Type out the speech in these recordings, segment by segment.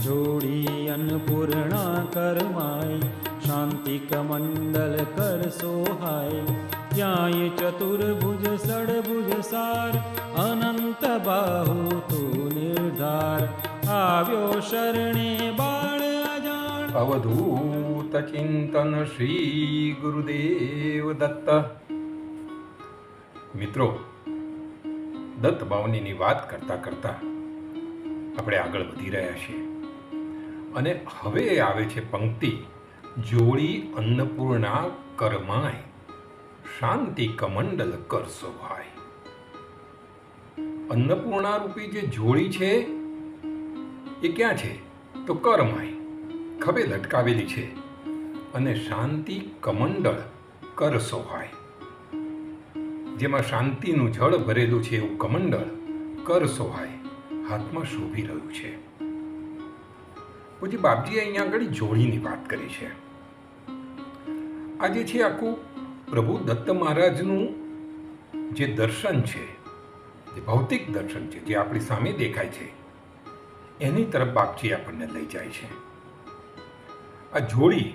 જોડી અન્નપૂર્ણા કરમાય શાંતિ કમંડલ કર સોહાય ક્યાંય ચતુર્ભુજ સડભુજ સાર અનંત બાહુ તું નિર્ધાર આવ્યો શરણે બાળ અજાણ અવધૂત ચિંતન શ્રી ગુરુદેવ દત્ત મિત્રો દત્ત બાવનીની વાત કરતા કરતા આપણે આગળ વધી રહ્યા છીએ. અને હવે આવે છે પંક્તિ, જોડી અન્નપૂર્ણા કરમાય, શાંતિ કમંડલ કરશો ભાઈ. અન્નપૂર્ણા રૂપી જે જોડી છે, એ ક્યાં છે? તો કરમાય, ખભે લટકાવેલી છે. અને શાંતિ કમંડળ કર સોહાય જેમાં શાંતિનું જળ ભરેલું છે એવું કમંડળ કર સોહાય હાથમાં શોભી રહ્યું છે. પછી બાપજીએ અહીંયા આગળ જોડીની વાત કરી છે. આજે છે આખું પ્રભુ દત્ત મહારાજનું જે દર્શન છે, જે ભૌતિક દર્શન છે, જે આપણી સામે દેખાય છે, એની તરફ બાપજી આપણને લઈ જાય છે. આ જોડી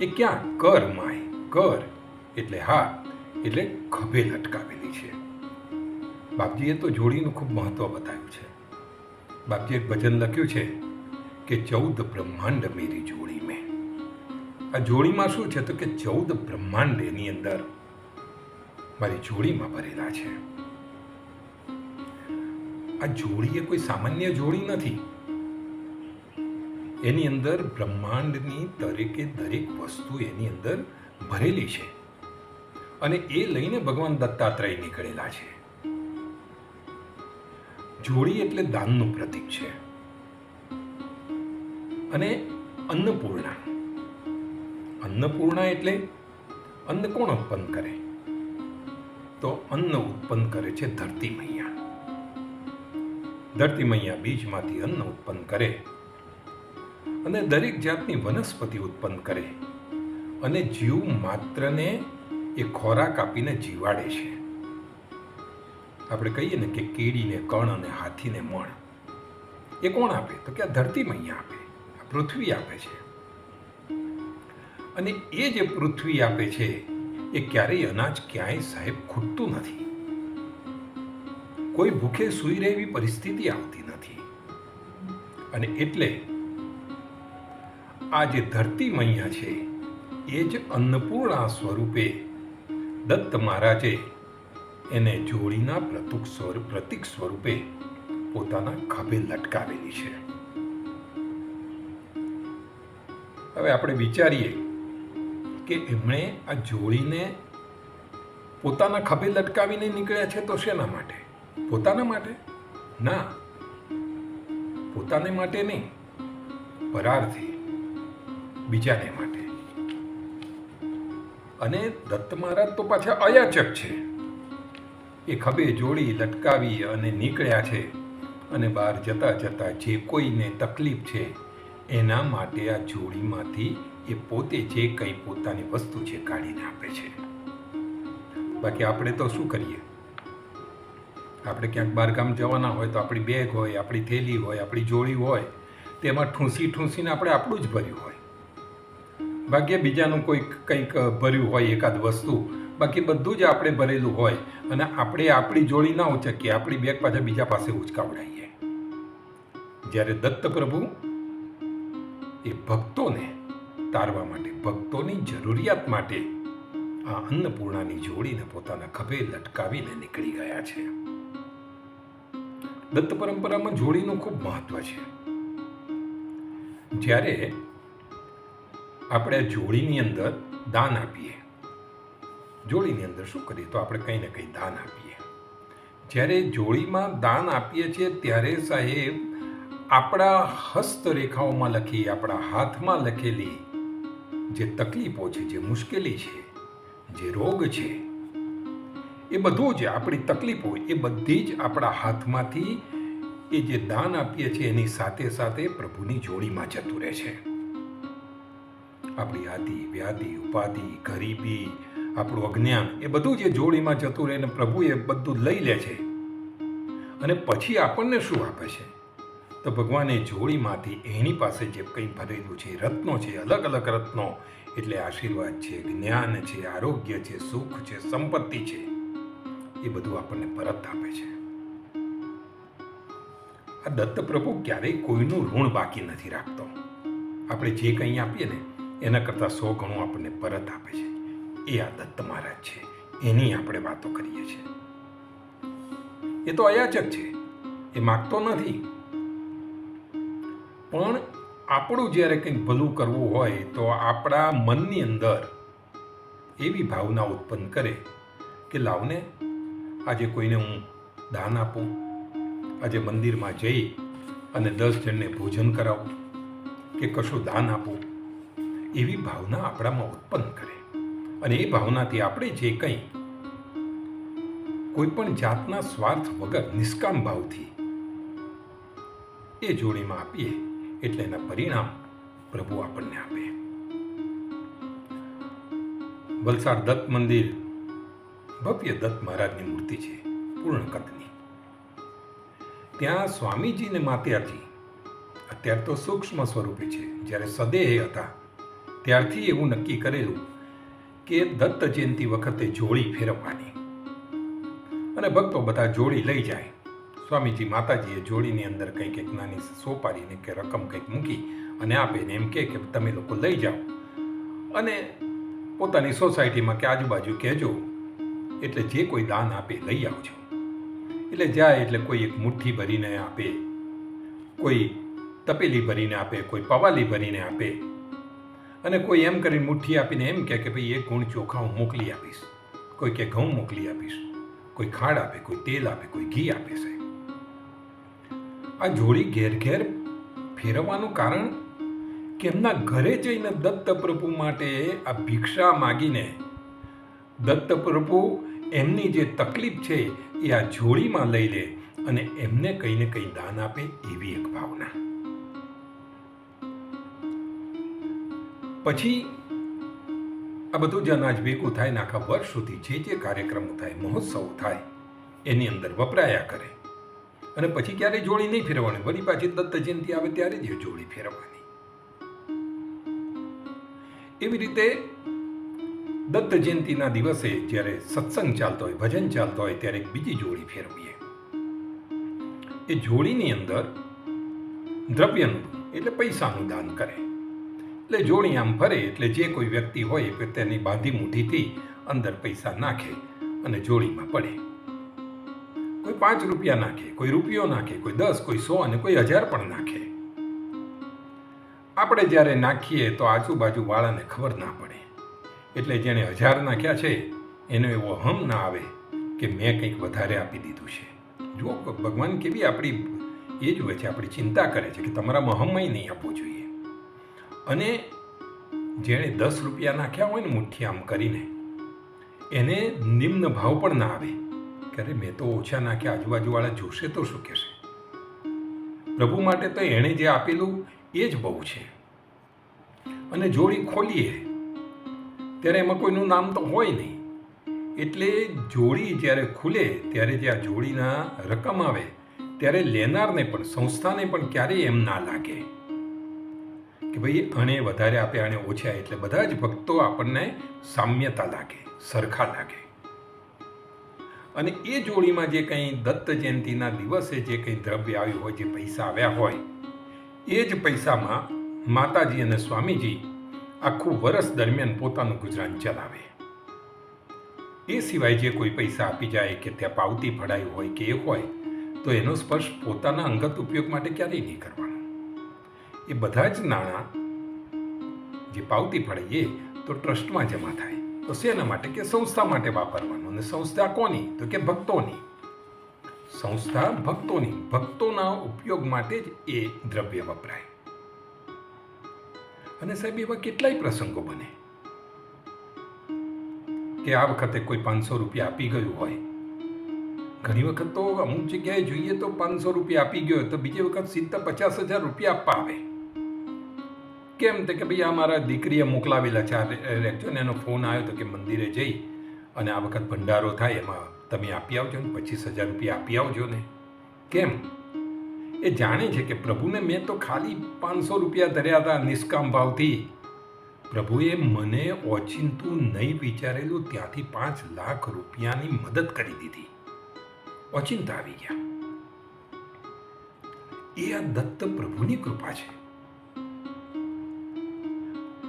એ ક્યાં? કર માય, કર. એટલે હાથ એટલે ખભે લટકાવેલી છે. બાપજીએ તો જોડીનું ખૂબ મહત્વ બતાવ્યું છે. બાપજીએ એક ભજન લખ્યું છે કે ચૌદ બ્રહ્માંડ મેરી જોડી મેં. આ જોડીમાં શું છે? તો કે ચૌદ બ્રહ્માંડ એની અંદર મારી જોડીમાં ભરેલા છે. આ જોડી એ કોઈ સામાન્ય જોડી નથી. એની અંદર બ્રહ્માંડની દરેકે દરેક વસ્તુ એની અંદર ભરેલી છે. અને એ લઈને ભગવાન દત્તાત્રેય નીકળેલા છે. જોડી એટલે દાનનું પ્રતીક છે. અને અન્નપૂર્ણા. અન્નપૂર્ણા એટલે અન્ન કોણ ઉત્પન્ન કરે? તો અન્ન ઉત્પન્ન કરે છે ધરતી મૈયા ધરતી મૈયા બીજમાંથી અન્ન ઉત્પન્ન કરે અને દરેક જાતની વનસ્પતિ ઉત્પન્ન કરે અને જીવ માત્રને એ ખોરાક આપીને જીવાડે છે. આપણે કહીએ ને કે કીડીને કણ અને હાથીને મણ. એ કોણ આપે? તો કે આ ધરતી મૈયા આપે. પૃથ્વી આપે છે. અને એ જે પૃથ્વી આપે છે, એ ક્યારેય અનાજ ક્યાંય સાહેબ ખૂટતું નથી. કોઈ ભૂખે સૂઈ રહે એવી પરિસ્થિતિ આવતી નથી. અને એટલે આ જે ધરતી મૈયા છે, એ જ અન્નપૂર્ણા સ્વરૂપે દત્ત મહારાજે એને જોડીના પ્રતુક સ્વરૂપ પ્રતિક સ્વરૂપે પોતાના ખભે લટકાવેલી છે. હવે આપણે વિચારીએ કે એમણે આ જોડીને પોતાના ખભે લટકાવીને નીકળ્યા છે તો શેના માટે? પોતાના માટે? ના. પોતાને માટે નહીં, પરારથી બીજાને માટે. અને દત્ત મહારાજ તો પાછા અયાચક છે. એ ખભે જોડી લટકાવી અને નીકળ્યા છે અને બહાર જતા જતા જે કોઈને તકલીફ છે, એના માટે આ જોડીમાંથી એ પોતે જે કંઈ પોતાની વસ્તુ છે કાઢીને આપે છે. બાકી આપણે તો શું કરીએ? આપણે ક્યાંક બહારગામ જવાના હોય તો આપણી બેગ હોય, આપણી થેલી હોય, આપણી જોડી હોય તેમાં ઠૂંસી ઠૂંસીને આપણે આપણું જ ભર્યું હોય. ભાગ્યે બીજાનું કોઈક કંઈક ભર્યું હોય એકાદ વસ્તુ બાકી બધું જ આપણે ભરેલું હોય અને આપણે આપણી જોડી ના ઉચકીએ, આપણી બેગ પાછા બીજા પાસે ઉચકાવડાઈએ. જ્યારે દત્ત પ્રભુ એ ભક્તોને તારવા માટે, ભક્તોની જરૂરિયાત માટે આ અન્નપૂર્ણાની જોડીને પોતાના ખભે લટકાવીને નીકળી ગયા છે. દત્ત પરંપરામાં જોડીનું ખૂબ મહત્વ છે. જ્યારે આપણે જોડીની અંદર દાન આપીએ જોડીની અંદર શું કરીએ? તો આપણે કંઈ ને કંઈ દાન આપીએ. જ્યારે જોડીમાં દાન આપીએ છીએ ત્યારે સાહેબ આપણા હસ્તરેખાઓમાં લખી, આપણા હાથમાં લખેલી જે તકલીફો છે, જે મુશ્કેલી છે, જે રોગ છે, એ બધું જ આપણી તકલીફો, એ બધી જ આપણા હાથમાંથી એ જે દાન આપીએ છીએ એની સાથે સાથે પ્રભુની જોડીમાં જતું રહે છે. આપણી આદિ, વ્યાધિ, ઉપાધિ, ગરીબી આપણું અજ્ઞાન એ બધું જે જોડીમાં જતું રહે ને પ્રભુ એ બધું લઈ લે છે. અને પછી આપણને શું આપે છે? તો ભગવાને જોડીમાંથી એની પાસે જે કંઈ ભરેલું છે, રત્નો છે, અલગ અલગ રત્નો, એટલે આશીર્વાદ છે, જ્ઞાન છે, આરોગ્ય છે, સુખ છે, સંપત્તિ છે, એ બધું આપણને પરત આપે છે. આ દત્ત પ્રભુ ક્યારેય કોઈનું ઋણ બાકી નથી રાખતો. આપણે જે કંઈ આપીએ ને, એના કરતાં સો ગણું આપણને પરત આપે છે. એ આદત તમારા જ છે. એની આપણે વાતો કરીએ છીએ. એ તો અયાચક છે. એ માગતો નથી. પણ આપણું જ્યારે કંઈક ભલું કરવું હોય તો આપણા મનની અંદર એવી ભાવના ઉત્પન્ન કરે કે લાવને આજે કોઈને હું દાન આપું, આજે મંદિરમાં જઈ અને દસ જણને ભોજન કરાવું કે કશું દાન આપું, એવી ભાવના આપણામાં ઉત્પન્ન કરે. અને એ ભાવનાથી આપણે જે કંઈ કોઈ પણ જાતના સ્વાર્થ વગર નિષ્કામ ભાવથી એ જોડીમાં આપીએ એટલે એના પરિણામ પ્રભુ આપણને આપે. વલસાડ દત્ત મંદિર ભવ્ય દત્ત મહારાજની મૂર્તિ છે, પૂર્ણ કદની ત્યાં સ્વામીજી ને માત્યાજી અત્યારે તો સૂક્ષ્મ સ્વરૂપે છે. જ્યારે સદેહ હતા, ત્યારથી એવું નક્કી કરેલું કે દત્ત જયંતિ વખતે જોડી ફેરવવાની. અને ભક્તો બધા જોડી લઈ જાય. સ્વામીજી માતાજીએ જોડીની અંદર કંઈક એક નાની સોપારીને કે રકમ કંઈક મૂકી અને આપે ને એમ કે તમે લોકો લઈ જાઓ. અને પોતાની સોસાયટીમાં કે આજુબાજુ કહેજો, એટલે જે કોઈ દાન આપે લઈ આવજો. એટલે જાય એટલે કોઈ એક મુઠ્ઠી ભરીને આપે, કોઈ તપેલી ભરીને આપે, કોઈ પવાલી ભરીને આપે અને કોઈ એમ કરીને મુઠ્ઠી આપીને એમ કહે કે ભાઈ એક ગુણ ચોખા હું મોકલી આપીશ. કોઈ કે ઘઉં મોકલી આપીશ. કોઈ ખાંડ આપે, કોઈ તેલ આપે, કોઈ ઘી આપે છે આ જોડી ઘેર ઘેર ફેરવવાનું કારણ કે એમના ઘરે જઈને દત્ત પ્રભુ માટે આ ભિક્ષા માગીને દત્ત પ્રભુ એમની જે તકલીફ છે એ આ જોડીમાં લઈ લે અને એમને કંઈ ને કંઈ દાન આપે એવી એક ભાવના. પછી આ બધું જ અનાજ ભેગું થાય ને આખા વર્ષ સુધી જે જે કાર્યક્રમો થાય, મહોત્સવ થાય, એની અંદર વપરાયા કરે. અને પછી ક્યારેય જોડી નહીં ફેરવવાની. વળી પાછી દત્ત જયંતિ આવે ત્યારે જ જોડી ફેરવવાની. એવી રીતે દત્ત જયંતિના દિવસે જ્યારે સત્સંગ ચાલતો હોય, ભજન ચાલતો હોય, ત્યારે એક બીજી જોડી ફેરવીએ. એ જોડીની અંદર દ્રવ્યનું, એટલે પૈસાનું દાન કરે. એટલે જોડી આમ ફરે એટલે જે કોઈ વ્યક્તિ હોય તેની બાંધી મુઠ્ઠીથી અંદર પૈસા નાખે અને જોડીમાં પડે. કોઈ પાંચ રૂપિયા નાખે, કોઈ રૂપિયો નાખે, કોઈ દસ, કોઈ સો અને કોઈ હજાર પણ નાખે. આપણે જ્યારે નાખીએ તો આજુબાજુ વાળાને ખબર ના પડે. એટલે જેણે હજાર નાખ્યા છે, એનો એવો હમ ના આવે કે મેં કંઈક વધારે આપી દીધું છે. જુઓ, ભગવાન કેવી આપણી, એ જુએ છે આપણી ચિંતા કરે છે કે તમારામાં હમય નહીં આપવો જોઈએ. અને જેણે દસ રૂપિયા નાખ્યા હોય ને મુઠ્ઠી આમ કરીને, એને નિમ્ન ભાવ પણ ના આવે. કે અરે મેં તો ઓછા નાખ્યા, આજુબાજુવાળા જોશે તો શું કહેશે? પ્રભુ માટે તો એણે જે આપેલું એ જ બહુ છે. અને જોડી ખોલીએ, ત્યારે એમાં કોઈનું નામ તો હોય નહીં. એટલે જોડી જ્યારે ખુલે, ત્યારે જે આ જોડીના રકમ આવે, ત્યારે લેનારને પણ, સંસ્થાને પણ ક્યારેય એમ ના લાગે. કે ભાઈ આણે વધારે આપે આણે ઓછા એટલે બધા જ ભક્તો આપણને સામ્યતા લાગે, સરખા લાગે. અને એ જોડીમાં જે કંઈ દત્ત જયંતિના દિવસે જે કંઈ દ્રવ્ય આવ્યું હોય, જે પૈસા આવ્યા હોય, એ જ પૈસામાં માતાજી અને સ્વામીજી આખું વર્ષ દરમિયાન પોતાનું ગુજરાન ચલાવે. એ સિવાય જે કોઈ પૈસા આપી જાય કે ત્યાં પાવતી ફડાઈ હોય કે એ હોય, તો એનો સ્પર્શ પોતાના અંગત ઉપયોગ માટે ક્યારેય નહીં કરવાનો. એ બધા જ નાણાં જે પાવતી પડે તો ટ્રસ્ટમાં જમા થાય. તો શેના માટે? કે સંસ્થા માટે વાપરવાનું. અને સંસ્થા કોની? તો કે ભક્તોની. સંસ્થા ભક્તોની. ભક્તોના ઉપયોગ માટે જ એ દ્રવ્ય વપરાય. અને સાહેબ, એવા કેટલાય પ્રસંગો બને કે આ વખતે કોઈ પાંચસો રૂપિયા આપી ગયું હોય. ઘણી વખત તો અમુક જગ્યાએ જોઈએ તો પાંચસો રૂપિયા આપી ગયો તો બીજી વખત સીધા પચાસ હજાર રૂપિયા આપવા આવે. કેમ તો કે ભાઈ આ મારા દીકરીએ મોકલાવેલા છે આ ને એનો ફોન આવ્યો તો કે મંદિરે જઈ અને આ વખત ભંડારો થાય એમાં તમે આપી આવજો ને, પચીસ હજાર રૂપિયા આપી આવજો ને. કેમ? એ જાણે છે કે પ્રભુને મેં તો ખાલી પાંચસો રૂપિયા ધર્યા હતા નિષ્કામ ભાવથી. પ્રભુએ મને ઓચિંતું નહીં વિચારેલું ત્યાંથી પાંચ લાખ રૂપિયાની મદદ કરી દીધી. ઓચિંતા આવી ગયા. એ આ દત્ત પ્રભુની કૃપા છે.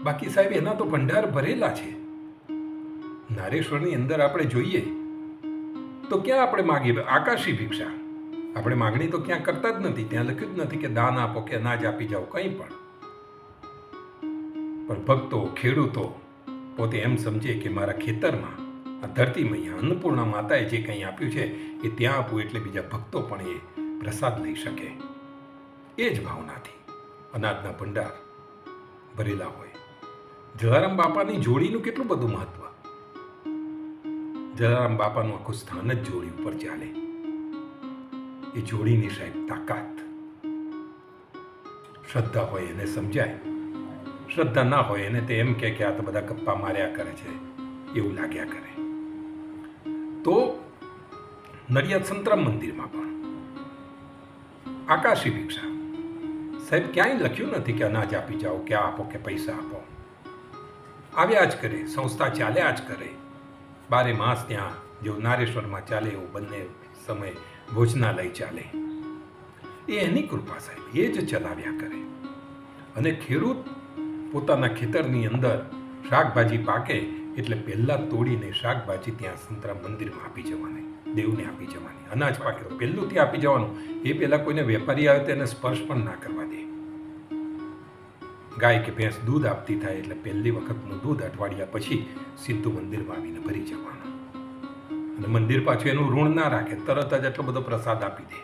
બાકી સાહેબ, એના તો ભંડાર ભરેલા છે. નારેશ્વરની અંદર આપણે જોઈએ, તો ક્યાં આપણે માગીએ? આકાશી ભિક્ષા. આપણે માગણી તો ક્યાં કરતા જ નથી. ત્યાં લખ્યું જ નથી કે દાન આપો કે અનાજ આપી જાઓ, કંઈ પણ. પણ ભક્તો, ખેડૂતો પોતે એમ સમજે કે મારા ખેતરમાં, આ ધરતી મૈયા અન્નપૂર્ણા માતાએ જે કંઈ આપ્યું છે, એ ત્યાં આપવું એટલે બીજા ભક્તો પણ એ પ્રસાદ લઈ શકે. એ જ ભાવનાથી અનાજના ભંડાર ભરેલા હોય. જલારામ બાપાની જોડીનું કેટલું બધું મહત્વ? જલારામ બાપાનું આખું સ્થાન જ જોડી ઉપર ચાલે. એ જોડીની સાહેબ તાકાત. શ્રદ્ધા હોય એને સમજાય. શ્રદ્ધા ના હોય એને તે એમ કે આ તો બધા ગપ્પા માર્યા કરે છે. એવું લાગ્યા કરે. તો નડિયાદ સંતરામ મંદિરમાં પણ. આકાશી ભિક્ષા. સાહેબ ક્યાંય લખ્યું નથી કે અનાજ આપી જાઓ, કે આપો, કે પૈસા આપો. આવ્યા જ કરે, સંસ્થા ચાલ્યા જ કરે. બારે માસ ત્યાં જો નારેશ્વરમાં ચાલે એવું બંને સમય ભોજનાલય ચાલે. એ એની કૃપા સાહેબ, એ જ ચલાવ્યા કરે. અને ખેડૂત પોતાના ખેતરની અંદર શાકભાજી પાકે એટલે પહેલાં તોડીને શાકભાજી ત્યાં સંતરા મંદિરમાં આપી જવાની, દેવને આપી જવાની. અનાજ પાકે પહેલું ત્યાં આપી જવાનું. એ પહેલાં કોઈને વેપારી આવે તેને સ્પર્શ પણ ના કરવા દે. ગાય કે ભેંસ દૂધ આપતી થાય એટલે પહેલી વખતનું દૂધ અઠવાડિયા પછી સીધું મંદિરમાં આવીને ભરી જવાનું. અને મંદિર પાછું એનું ઋણ ના રાખે, તરત જ એટલો બધો પ્રસાદ આપી દે.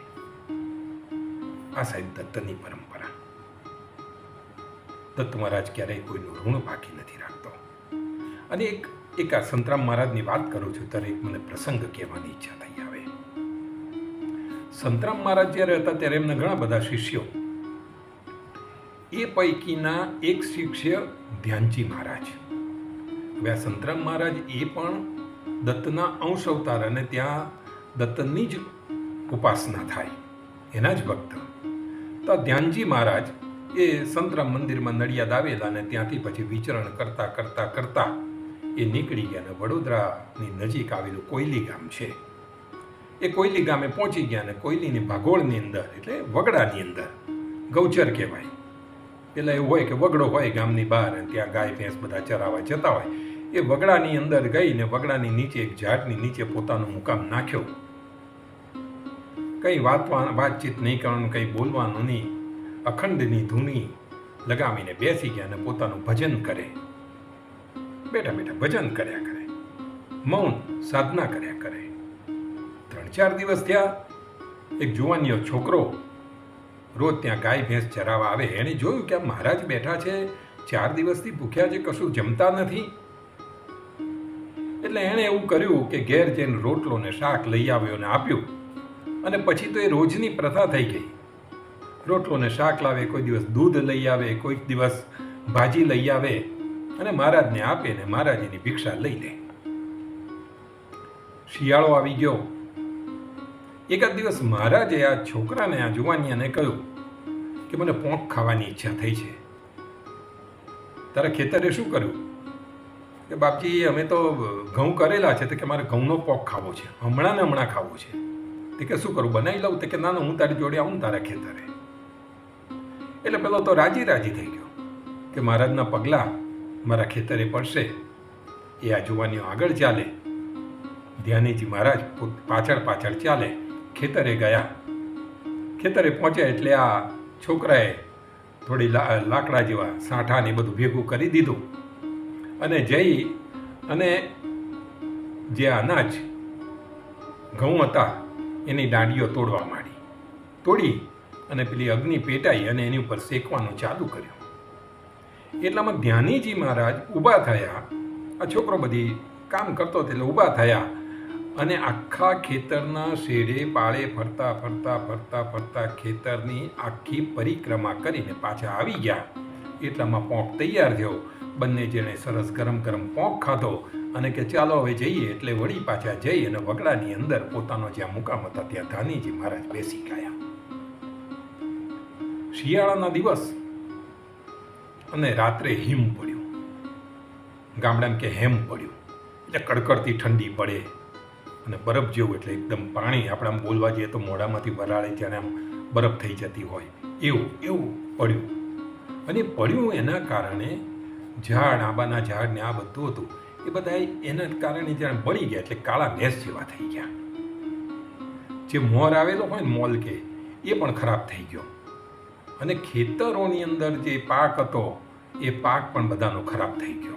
આ સાહેબ દત્તની પરંપરા. દત્ત મહારાજ ક્યારેય કોઈનું ઋણ બાકી નથી રાખતો. અને એક એક આ સંતરામ મહારાજની વાત કરું છું, ત્યારે એક મને પ્રસંગ કહેવાની ઈચ્છા થઈ આવે. સંતરામ મહારાજ જ્યારે હતા ત્યારે એમના ઘણા બધા શિષ્યો એ પૈકીના એક શિષ્ય ધ્યાનજી મહારાજ. હવે સંતરામ મહારાજ એ પણ દત્તના અંશ અવતાર અને ત્યાં દત્તની જ ઉપાસના થાય, એના જ ભક્ત. તો ધ્યાનજી મહારાજ એ સંતરામ મંદિરમાં નડિયાદ આવેલા અને ત્યાંથી પછી વિચરણ કરતા કરતા કરતા એ નીકળી ગયા અને વડોદરાની નજીક આવેલું કોયલી ગામ છે. એ કોયલી ગામે પહોંચી ગયા અને કોયલીની ભાગોળની અંદર, એટલે વગડાની અંદર ગૌચર કહેવાય પેલા એવું હોય કે વગડો હોય ગામની બહાર અને ત્યાં ગાય ભેંસ બધા ચરાવવા જતા હોય. એ વગડાની અંદર ગઈ ને વગડાની નીચે એક ઝાડની નીચે પોતાનો મુકામ નાખ્યો. કંઈ વાતવા વાતચીત નહીં કરવાનું, કંઈ બોલવાનું નહીં. અખંડની ધૂની લગાવીને બેસી ગયા અને પોતાનું ભજન કરે. બેઠા બેઠા ભજન કર્યા કરે. મૌન સાધના કર્યા કરે. ત્રણ ચાર દિવસ થયા. એક જુવાનીયો છોકરો રોજ ત્યાં ગાય ભેંસ ચરાવવા આવે. એણે જોયું કે આ મહારાજ બેઠા છે. ચાર દિવસથી ભૂખ્યા છે, કશું જમતા નથી. એટલે એણે એવું કર્યું કે ઘેર જઈને રોટલો ને શાક લઈ આવ્યો ને આપ્યું. અને પછી તો એ રોજની પ્રથા થઈ ગઈ. રોટલો ને શાક લાવે, કોઈ દિવસ દૂધ લઈ આવે, કોઈક દિવસ ભાજી લઈ આવે અને મહારાજને આપે ને મહારાજની ભિક્ષા લઈ લે. શિયાળો આવી ગયો. એકાદ દિવસ મહારાજે આ છોકરાને, આ જુવાનિયાને કહ્યું કે મને પોંખ ખાવાની ઈચ્છા થઈ છે. તારા ખેતરે શું કર્યું? કે બાપજી, અમે તો ઘઉં કરેલા છે, તો કે મારે ઘઉંનો પોંખ ખાવો છે. હમણાં ને હમણાં ખાવો છે. તે કે શું કરું, બનાવી લઉં? તે કે ના ના, હું તારી જોડે આવું તારા ખેતરે. એટલે પેલો તો રાજી રાજી થઈ ગયો કે મહારાજના પગલાં મારા ખેતરે પડશે. એ આ જુવાનીઓ આગળ ચાલે. ધ્યાનીજી મહારાજ પાછળ પાછળ ચાલે. ખેતરે ગયા. ખેતરે પહોંચ્યા એટલે આ છોકરાએ થોડી લાકડા જેવા સાંઠા ને એ બધું ભેગું કરી દીધું. અને જઈ અને જે અનાજ ઘઉં હતા એની દાંડીઓ તોડવા માંડી. તોડી અને પેલી અગ્નિ પેટાઈ અને એની ઉપર શેકવાનું ચાલુ કર્યું. એટલામાં ધ્યાનીજી મહારાજ ઊભા થયા. આ છોકરો બધી કામ કરતો એટલે ઊભા થયા. અને આખા ખેતરના શેડે પાળે ફરતા ફરતા ફરતા ફરતા ખેતરની આખી પરિક્રમા કરીને પાછા આવી ગયા. એટલામાં પોંક તૈયાર થયો. બંને જેણે સરસ ગરમ ગરમ પોંક ખાધો અને કે ચાલો હવે જઈએ એટલે વળી પાછા જઈ અને વગડાની અંદર પોતાનો જ્યાં મુકામ હતા ત્યાં ધાનીજી મહારાજ બેસી ગયા. શિયાળાના દિવસ અને રાત્રે હિમ પડ્યું. ગામડામાં કે હેમ પડ્યું. એટલે કડકડતી ઠંડી પડે. અને બરફ જેવું એટલે એકદમ પાણી આપણે આમ બોલવા જઈએ તો મોઢામાંથી વરાળે જ્યારે આમ બરફ થઈ જતી હોય. એવું એવું પડ્યું. અને પડ્યું એના કારણે ઝાડ, આંબાના ઝાડ ને આ બધું હતું, એ બધા એના કારણે જ્યારે બળી ગયા એટલે કાળા ભેંસ જેવા થઈ ગયા. જે મોર આવેલો હોય ને મોલ કે, એ પણ ખરાબ થઈ ગયો. અને ખેતરોની અંદર જે પાક હતો, એ પાક પણ બધાનો ખરાબ થઈ ગયો.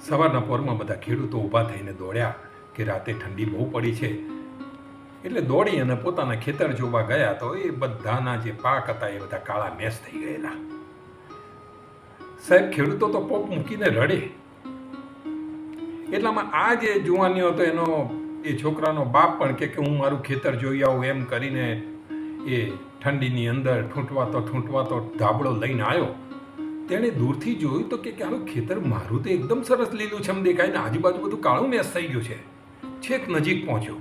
સવારના પોરમાં બધા ખેડૂતો ઊભા થઈને દોડ્યા. કે રાતે ઠંડી બહુ પડી છે. એટલે દોડી અને પોતાના ખેતર જોવા ગયા તો એ બધાના જે પાક હતા એ બધા કાળા મેસ થઈ ગયેલા. સાહેબ, ખેડૂતો તો પોપ મૂકીને રડે. એટલામાં આ જે જુવાનીઓ હતો એનો, એ છોકરાનો બાપ પણ કે કે હું મારું ખેતર જોઈ આવું એમ કરીને એ ઠંડીની અંદર ઠૂંટવાતો ઠૂંટવાતો ધાબળો લઈને આવ્યો તેણે દૂરથી જોયું તો કે આનું ખેતર મારું તો એકદમ સરસ લીલુંછમ દેખાય ને આજુબાજુ બધું કાળું મેસ થઈ ગયું છે. છેક નજીક પહોંચ્યો.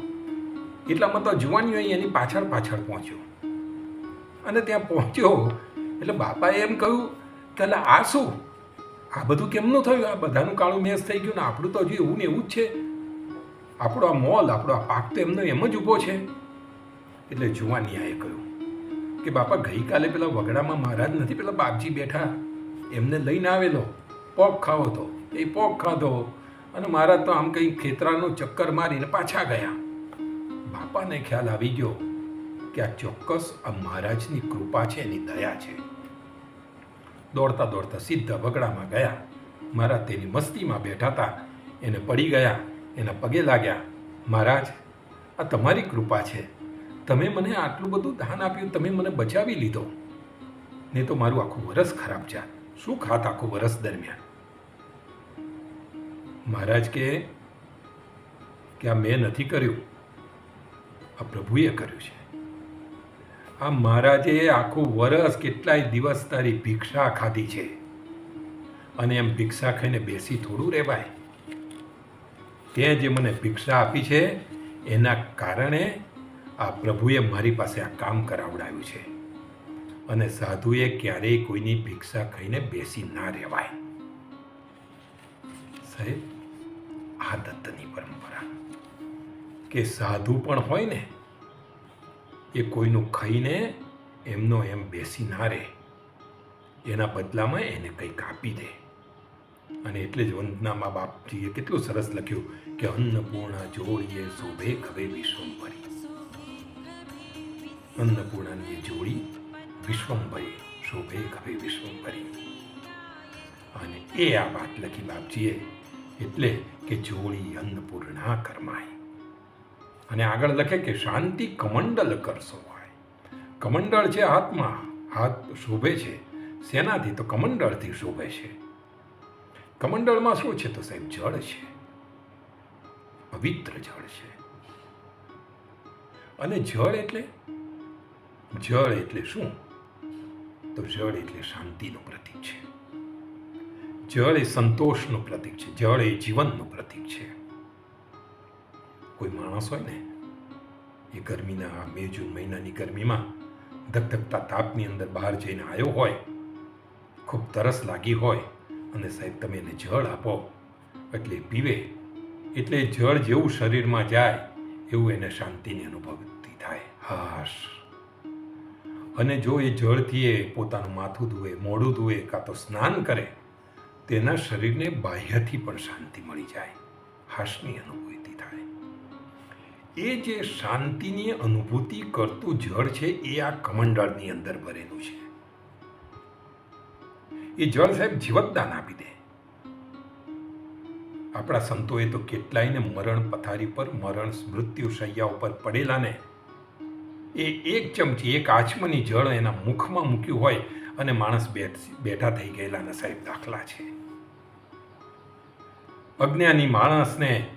એટલામાં તો જુવાનીઓ એની પાછળ પાછળ પહોંચ્યો. અને ત્યાં પહોંચ્યો એટલે બાપાએ એમ કહ્યું કે એટલે આ શું? આ બધું કેમનું થયું? આ બધાનું કાળું મેસ થઈ ગયું ને આપણું તો હજુ એવું ને એવું જ છે. આપણો આ મોલ, આપણો આ પાક તો એમનો એમ જ ઊભો છે. એટલે જુવાનિયાએ કહ્યું કે બાપા, ગઈકાલે પેલા વગડામાં મહારાજ નથી, પેલા બાપજી બેઠા. એમને લઈને આવેલો. પોક ખાવો તો. એ પોક ખાધો. અને મારા તો આમ કંઈ ખેતરાનું ચક્કર મારીને પાછા ગયા. બાપાને ખ્યાલ આવી ગયો કે આ ચોક્કસ આ મહારાજની કૃપા છે, એની દયા છે. દોડતા દોડતા સીધા બગડામાં ગયા. મારા તેની મસ્તીમાં બેઠા હતા. એને પડી ગયા, એના પગે લાગ્યા. મહારાજ, આ તમારી કૃપા છે. તમે મને આટલું બધું દાન આપ્યું, તમે મને બચાવી લીધો. નહીં તો મારું આખું વરસ ખરાબ છે શું ખાત આખું વરસ દરમિયાન? મહારાજ કે આ મેં નથી કર્યું. આ પ્રભુએ કર્યું છે. આ મહારાજે આખું વરસ કેટલાય દિવસ તારી ભિક્ષા ખાધી છે. અને એમ ભિક્ષા ખાઈને બેસી થોડું રહેવાય. તે જે મને ભિક્ષા આપી છે, એના કારણે આ પ્રભુએ મારી પાસે આ કામ કરાવડાવ્યું છે. અને સાધુએ ક્યારેય કોઈની ભિક્ષા ખાઈને બેસી ના રહેવાય. સાહેબ આ દત્તની પરંપરા કે સાધુ પણ હોય ને, એ કોઈનું ખાઈને એમનો એમ બેસી ના રહે. એના બદલામાં એને કંઈક આપી દે. અને એટલે જ વંદનામાં બાપજીએ કેટલું સરસ લખ્યું કે અન્નપૂર્ણા જોડીએ શોભે ખવે વિશ્વંભરી. અન્નપૂર્ણાની જોડી વિશ્વંભરી, શોભે ખવે વિશ્વંભરી. અને એ આ વાત લખી બાપજીએ એટલે કે જોડી અન્નપૂર્ણા કરમાય. અને આગળ લખે કે શાંતિ કમંડલ કરશો કમંડળ છે હાથમાં હાથ શોભે છે. શેનાથી તો કમંડળથી શોભે છે. કમંડળમાં શું છે તો સાહેબ, જળ છે. પવિત્ર જળ છે. અને જળ એટલે? જળ એટલે શું? તો જળ એટલે શાંતિનું પ્રતીક છે. જળ એ સંતોષનું પ્રતીક છે, જળ એ જીવનનું પ્રતીક છે. કોઈ માણસ હોય ને, એ ગરમીના આ મે, જૂન મહિનાની ગરમીમાં ધકધકતા તાપની અંદર બહાર જઈને આવ્યો હોય, ખૂબ તરસ લાગી હોય, અને સાહેબ તમે એને જળ આપો, એટલે પીવે, એટલે જળ જેવું શરીરમાં જાય, એવું એને શાંતિની અનુભવતી થાય, હાશ. અને જો એ જળથી એ પોતાનું માથું ધુએ મોઢું ધુએ કાં તો સ્નાન કરે તેના શરીરને બાહ્યથી પણ શાંતિ મળી જાય હાશની અનુભૂતિ થાય. એ જે શાંતિની અનુભૂતિ કરતું જળ છે, એ આ કમંડળની અંદર ભરેલું છે. એ જળ સાહેબ જીવતદાન આપી દે. આપણા સંતોએ તો કેટલાયને મરણ પથારી પર મરણ મૃત્યુ શૈયા ઉપર પડેલાને, એ એક ચમચી, એક આચમની જળ એના મુખમાં મૂક્યું હોય અને માણસ બેઠ, બેઠા થઈ ગયેલાના સાહેબ દાખલા છે. અજ્ઞાની માણસને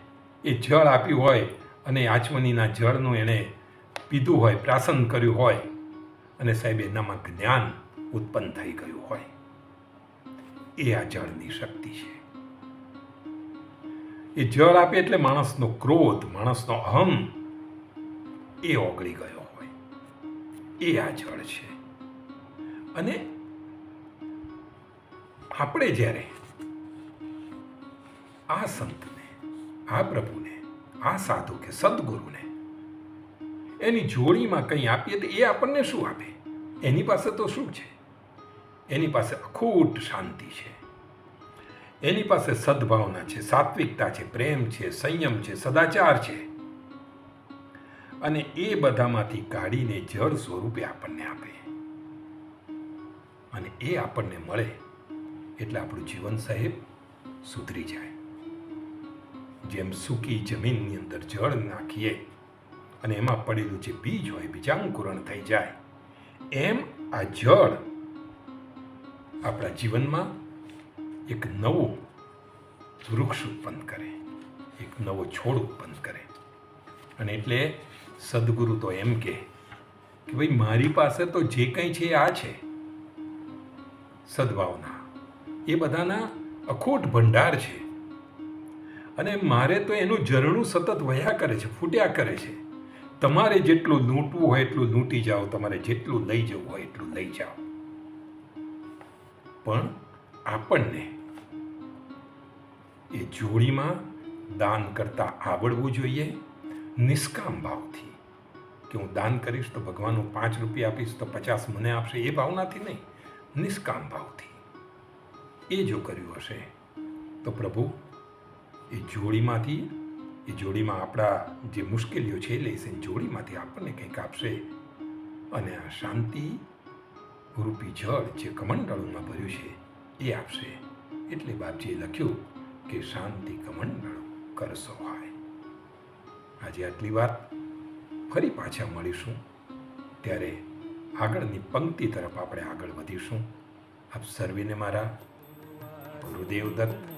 એ જળ આપ્યું હોય અને આચમનીના જળનું એણે પીધું હોય પ્રાસન કર્યું હોય અને સાહેબ, એનામાં જ્ઞાન ઉત્પન્ન થઈ ગયું હોય. એ આ જળની શક્તિ છે. એ જળ આપે એટલે માણસનો ક્રોધ, માણસનો અહમ એ ઓગળી ગયો હોય. એ આ જળ છે. અને આપણે જ્યારે આ સંતને, આ પ્રભુને, આ સાધુ કે સદગુરુને એની જોડીમાં કંઈ આપીએ તો એ આપણને શું આપે? એની પાસે તો શું છે? એની પાસે અખૂટ શાંતિ છે. એની પાસે સદભાવના છે, સાત્વિકતા છે, પ્રેમ છે, સંયમ છે, સદાચાર છે. અને એ બધામાંથી કાઢીને જળ સ્વરૂપે આપણને આપે. અને એ આપણને મળે એટલે આપણું જીવન સાહેબ સુધરી જાય. જેમ સૂકી જમીનની અંદર જળ નાખીએ અને એમાં પડેલું જે બીજ હોય બીજાંકુરણ થઈ જાય, એમ આ જળ આપણા જીવનમાં એક નવું વૃક્ષ ઉત્પન્ન કરે, એક નવો છોડ ઉત્પન્ન કરે. અને એટલે સદગુરુ તો એમ કે કે ભાઈ, મારી પાસે તો જે કંઈ છે, આ છે. સદભાવના. એ બધાના અખોટ ભંડાર છે. અને મારે તો એનું ઝરણું સતત વહ્યા કરે છે, ફૂટ્યા કરે છે. તમારે જેટલું લૂંટવું હોય એટલું લૂંટી જાઓ, તમારે જેટલું લઈ જવું હોય એટલું લઈ જાઓ. પણ આપણને એ જોડીમાં દાન કરતા આવડવું જોઈએ, નિષ્કામ ભાવથી. કે હું દાન કરીશ તો ભગવાન હું પાંચ રૂપિયા આપીશ તો પચાસ મને આપશે, એ ભાવનાથી નહીં, નિષ્કામ ભાવથી. એ જો કર્યું હશે, તો પ્રભુ એ જોડીમાંથી, એ જોડીમાં આપણા જે મુશ્કેલીઓ છે એ જોડીમાંથી આપણને કંઈક આપશે. અને આ શાંતિ, રૂપી જળ જે કમંડળોમાં ભર્યું છે, એ આપશે. એટલે બાપજીએ લખ્યું કે શાંતિ કમંડળ કરશો હાય. આજે આટલી વાત ફરી પાછા મળીશું. ત્યારે આગળની પંક્તિ તરફ આપણે આગળ વધીશું. આપ સર્વેને મારા ગુરુદેવ દત્ત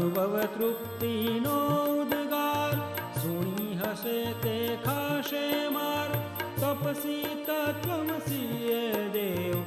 अनुभव तृप्ति नोद्गार सुनि हसे ते कशे मार् तपसि तमसीये देव